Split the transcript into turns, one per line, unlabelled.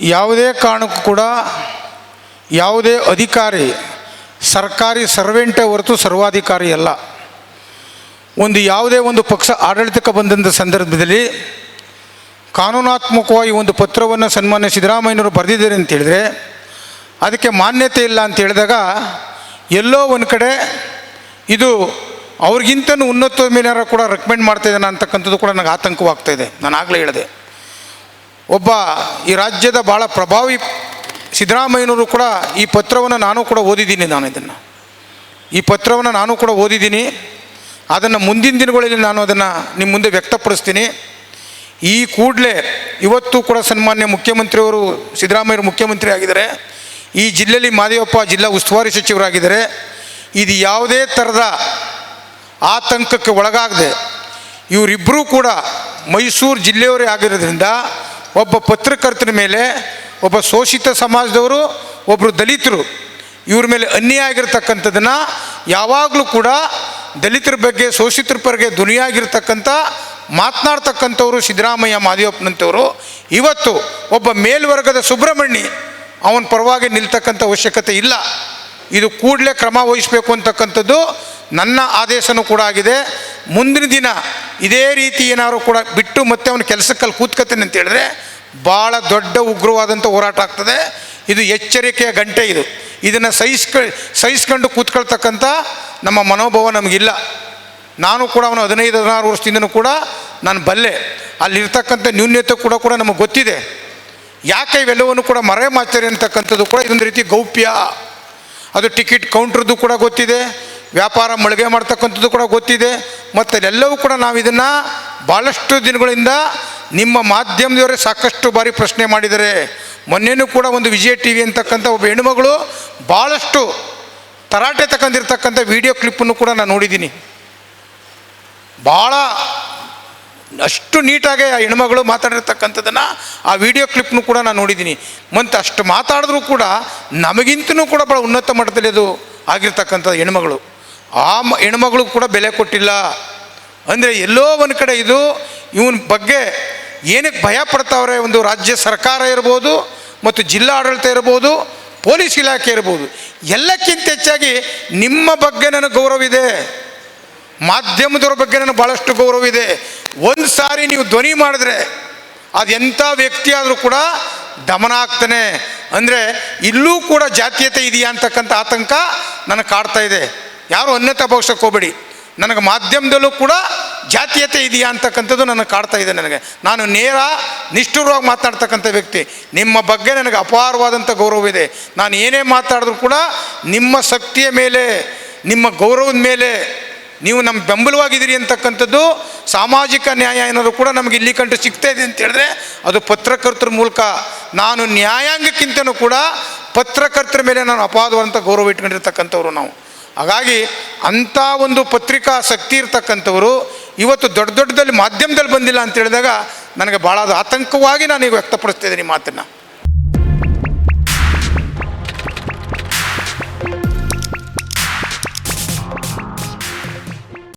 ಯಾವುದೇ ಕಾರಣಕ್ಕೂ ಕೂಡ ಯಾವುದೇ ಅಧಿಕಾರಿ, ಸರ್ಕಾರಿ ಸರ್ವೆಂಟೇ ಹೊರತು ಸರ್ವಾಧಿಕಾರಿ ಅಲ್ಲ. ಒಂದು ಯಾವುದೇ ಒಂದು ಪಕ್ಷ ಆಡಳಿತಕ್ಕೆ ಬಂದಂಥ ಸಂದರ್ಭದಲ್ಲಿ ಕಾನೂನಾತ್ಮಕವಾಗಿ ಒಂದು ಪತ್ರವನ್ನು ಸನ್ಮಾನ್ಯ ಸಿದ್ದರಾಮಯ್ಯನವರು ಬರೆದಿದ್ದಾರೆ ಅಂತ ಹೇಳಿದ್ರೆ, ಅದಕ್ಕೆ ಮಾನ್ಯತೆ ಇಲ್ಲ ಅಂತ ಹೇಳಿದಾಗ ಎಲ್ಲೋ ಒಂದು ಕಡೆ ಇದು ಅವ್ರಿಗಿಂತನೂ ಉನ್ನತ ಮೇಲಾರ ಕೂಡ ರೆಕಮೆಂಡ್ ಮಾಡ್ತಾ ಇದ್ದಾನೆ ಅಂತಕ್ಕಂಥದ್ದು ಕೂಡ ನನಗೆ ಆತಂಕವಾಗ್ತಾ ಇದೆ. ನಾನು ಆಗಲೇ ಹೇಳಿದೆ. ಒಬ್ಬ ಈ ರಾಜ್ಯದ ಭಾಳ ಪ್ರಭಾವಿ ಸಿದ್ದರಾಮಯ್ಯನವರು ಕೂಡ ಈ ಪತ್ರವನ್ನು ನಾನು ಕೂಡ ಓದಿದ್ದೀನಿ ನಾನು ಇದನ್ನು. ಈ ಪತ್ರವನ್ನು ನಾನು ಕೂಡ ಓದಿದ್ದೀನಿ. ಅದನ್ನು ಮುಂದಿನ ದಿನಗಳಲ್ಲಿ ನಾನು ಅದನ್ನು ನಿಮ್ಮ ಮುಂದೆ ವ್ಯಕ್ತಪಡಿಸ್ತೀನಿ. ಈ ಕೂಡಲೇ ಇವತ್ತು ಕೂಡ ಸನ್ಮಾನ್ಯ ಮುಖ್ಯಮಂತ್ರಿಯವರು, ಸಿದ್ದರಾಮಯ್ಯರು ಮುಖ್ಯಮಂತ್ರಿ ಆಗಿದ್ದಾರೆ. ಈ ಜಿಲ್ಲೆಯಲ್ಲಿ ಮಾದೇವಪ್ಪ ಜಿಲ್ಲಾ ಉಸ್ತುವಾರಿ ಸಚಿವರಾಗಿದ್ದಾರೆ. ಇದು ಯಾವುದೇ ಥರದ ಆತಂಕಕ್ಕೆ ಒಳಗಾಗದೆ ಇವರಿಬ್ಬರೂ ಕೂಡ ಮೈಸೂರು ಜಿಲ್ಲೆಯವರೇ ಆಗಿರೋದ್ರಿಂದ ಒಬ್ಬ ಪತ್ರಕರ್ತನ ಮೇಲೆ ಒಬ್ಬ ಶೋಷಿತ ಸಮಾಜದವರು ಒಬ್ಬರು ದಲಿತರು, ಇವ್ರ ಮೇಲೆ ಅನ್ಯಾಯ ಆಗಿರ್ತಕ್ಕಂಥದ್ದನ್ನು ಯಾವಾಗಲೂ ಕೂಡ ದಲಿತರ ಬಗ್ಗೆ, ಶೋಷಿತರ ಬಗ್ಗೆ ಧ್ವನಿಯಾಗಿರ್ತಕ್ಕಂಥ, ಮಾತನಾಡ್ತಕ್ಕಂಥವ್ರು ಸಿದ್ದರಾಮಯ್ಯ ಮಾದೇವಪ್ಪನಂತವರು ಇವತ್ತು ಒಬ್ಬ ಮೇಲ್ವರ್ಗದ ಸುಬ್ರಹ್ಮಣ್ಯ ಅವನ ಪರವಾಗಿ ನಿಲ್ತಕ್ಕಂಥ ಅವಶ್ಯಕತೆ ಇಲ್ಲ. ಇದು ಕೂಡಲೇ ಕ್ರಮ ವಹಿಸಬೇಕು ಅಂತಕ್ಕಂಥದ್ದು ನನ್ನ ಆದೇಶನೂ ಕೂಡ ಆಗಿದೆ. ಮುಂದಿನ ದಿನ ಇದೇ ರೀತಿ ಏನಾದ್ರು ಕೂಡ ಬಿಟ್ಟು ಮತ್ತೆ ಅವನು ಕೆಲಸಕ್ಕಲ್ಲಿ ಕೂತ್ಕತ್ತೇನೆ ಅಂತ ಹೇಳಿದ್ರೆ ಭಾಳ ದೊಡ್ಡ ಉಗ್ರವಾದಂಥ ಹೋರಾಟ ಆಗ್ತದೆ. ಇದು ಎಚ್ಚರಿಕೆಯ ಗಂಟೆ ಇದು. ಇದನ್ನು ಸಹಿಸ್ಕ, ಸಹಿಸ್ಕೊಂಡು ಕೂತ್ಕೊಳ್ತಕ್ಕಂಥ ನಮ್ಮ ಮನೋಭಾವ ನಮಗಿಲ್ಲ. ನಾನು ಕೂಡ ಅವನು ಹದಿನೈದು, ಹದಿನಾರು ವರ್ಷದಿಂದನೂ ಕೂಡ ನಾನು ಬಲ್ಲೆ. ಅಲ್ಲಿರ್ತಕ್ಕಂಥ ನ್ಯೂನ್ಯತೆ ಕೂಡ ಕೂಡ ನಮಗೆ ಗೊತ್ತಿದೆ. ಯಾಕೆ ಇವೆಲ್ಲವನ್ನು ಕೂಡ ಮರೆ ಮಾಡ್ತಾರೆ ಅಂತಕ್ಕಂಥದ್ದು ಕೂಡ ಇದೊಂದು ರೀತಿ ಗೌಪ್ಯ. ಅದು ಟಿಕೆಟ್ ಕೌಂಟ್ರದ್ದು ಕೂಡ ಗೊತ್ತಿದೆ. ವ್ಯಾಪಾರ ಮಳಿಗೆ ಮಾಡ್ತಕ್ಕಂಥದ್ದು ಕೂಡ ಗೊತ್ತಿದೆ. ಮತ್ತು ಎಲ್ಲವೂ ಕೂಡ ನಾವು ಇದನ್ನು ಭಾಳಷ್ಟು ದಿನಗಳಿಂದ ನಿಮ್ಮ ಮಾಧ್ಯಮದವರೇ ಸಾಕಷ್ಟು ಬಾರಿ ಪ್ರಶ್ನೆ ಮಾಡಿದ್ದಾರೆ ಮೊನ್ನೆನೂ ಕೂಡ ಒಂದು ವಿಜಯ ಟಿ ವಿ ಅಂತಕ್ಕಂಥ ಒಬ್ಬ ಹೆಣ್ಮಗಳು ಭಾಳಷ್ಟು ತರಾಟೆ ತಗೊಂಡಿರ್ತಕ್ಕಂಥ ವಿಡಿಯೋ ಕ್ಲಿಪ್ಪನ್ನು ಕೂಡ ನಾನು ನೋಡಿದ್ದೀನಿ. ಭಾಳ ಅಷ್ಟು ನೀಟಾಗಿ ಆ ಹೆಣ್ಮಗಳು ಮಾತಾಡಿರ್ತಕ್ಕಂಥದ್ದನ್ನು ಆ ವಿಡಿಯೋ ಕ್ಲಿಪ್ನು ಕೂಡ ನಾನು ನೋಡಿದ್ದೀನಿ. ಮತ್ತು ಅಷ್ಟು ಮಾತಾಡಿದ್ರೂ ಕೂಡ ನಮಗಿಂತನೂ ಕೂಡ ಭಾಳ ಉನ್ನತ ಮಟ್ಟದಲ್ಲಿ ಅದು ಆಗಿರ್ತಕ್ಕಂಥ ಹೆಣ್ಮಗಳು ಆ ಹೆಣ್ಮಗಳು ಕೂಡ ಬೆಲೆ ಕೊಟ್ಟಿಲ್ಲ. ಅಂದರೆ ಎಲ್ಲೋ ಒಂದು ಕಡೆ ಇದು ಇವನ ಬಗ್ಗೆ ಏನಕ್ಕೆ ಭಯ ಪಡ್ತಾವ್ರೆ? ಒಂದು ರಾಜ್ಯ ಸರ್ಕಾರ ಇರ್ಬೋದು ಮತ್ತು ಜಿಲ್ಲಾ ಆಡಳಿತ ಇರ್ಬೋದು, ಪೊಲೀಸ್ ಇಲಾಖೆ ಇರ್ಬೋದು. ಎಲ್ಲಕ್ಕಿಂತ ಹೆಚ್ಚಾಗಿ ನಿಮ್ಮ ಬಗ್ಗೆ ನನಗೆ ಗೌರವ ಇದೆ. ಮಾಧ್ಯಮದವ್ರ ಬಗ್ಗೆ ನನಗೆ ಭಾಳಷ್ಟು ಗೌರವ ಇದೆ. ಒಂದು ಸಾರಿ ನೀವು ಧ್ವನಿ ಮಾಡಿದ್ರೆ ಅದು ಎಂಥ ವ್ಯಕ್ತಿ ಆದರೂ ಕೂಡ ದಮನ ಆಗ್ತಾನೆ. ಅಂದರೆ ಇಲ್ಲೂ ಕೂಡ ಜಾತೀಯತೆ ಇದೆಯಾ ಅಂತಕ್ಕಂಥ ಆತಂಕ ನನಗೆ ಕಾಡ್ತಾ ಇದೆ. ಯಾರು ಅನ್ಯತ ಪಕ್ಷಕ್ಕೆ ಹೋಗಬೇಡಿ. ನನಗೆ ಮಾಧ್ಯಮದಲ್ಲೂ ಕೂಡ ಜಾತೀಯತೆ ಇದೆಯಾ ಅಂತಕ್ಕಂಥದ್ದು ನನಗೆ ಕಾಡ್ತಾ ಇದೆ ನನಗೆ. ನಾನು ನೇರ, ನಿಷ್ಠುರವಾಗಿ ಮಾತನಾಡ್ತಕ್ಕಂಥ ವ್ಯಕ್ತಿ. ನಿಮ್ಮ ಬಗ್ಗೆ ನನಗೆ ಅಪಾರವಾದಂಥ ಗೌರವ ಇದೆ. ನಾನು ಏನೇ ಮಾತಾಡಿದ್ರು ಕೂಡ ನಿಮ್ಮ ಶಕ್ತಿಯ ಮೇಲೆ, ನಿಮ್ಮ ಗೌರವದ ಮೇಲೆ ನೀವು ನಮ್ಮ ಬೆಂಬಲವಾಗಿದ್ದೀರಿ ಅಂತಕ್ಕಂಥದ್ದು ಸಾಮಾಜಿಕ ನ್ಯಾಯ ಏನಾದರೂ ಕೂಡ ನಮಗೆ ಇಲ್ಲಿ ಕಂಡು ಸಿಗ್ತಾ ಇದೆ ಅಂತ ಹೇಳಿದ್ರೆ ಅದು ಪತ್ರಕರ್ತರ ಮೂಲಕ ನಾನು ನ್ಯಾಯಾಂಗಕ್ಕಿಂತನೂ ಕೂಡ ಪತ್ರಕರ್ತರ ಮೇಲೆ ನಾನು ಅಪಾದವಾದಂಥ ಗೌರವ ಇಟ್ಕೊಂಡಿರ್ತಕ್ಕಂಥವ್ರು ನಾವು. ಹಾಗಾಗಿ ಅಂಥ ಒಂದು ಪತ್ರಿಕಾ ಶಕ್ತಿ ಇರ್ತಕ್ಕಂಥವರು ಇವತ್ತು ದೊಡ್ಡ ದೊಡ್ಡದಲ್ಲಿ ಮಾಧ್ಯಮದಲ್ಲಿ ಬಂದಿಲ್ಲ ಅಂತ ಹೇಳಿದಾಗ ನನಗೆ ಭಾಳ ಆತಂಕವಾಗಿ ನಾನು ಈಗ ವ್ಯಕ್ತಪಡಿಸ್ತಾ ಇದ್ದೀನಿ ಈ ಮಾತನ್ನು.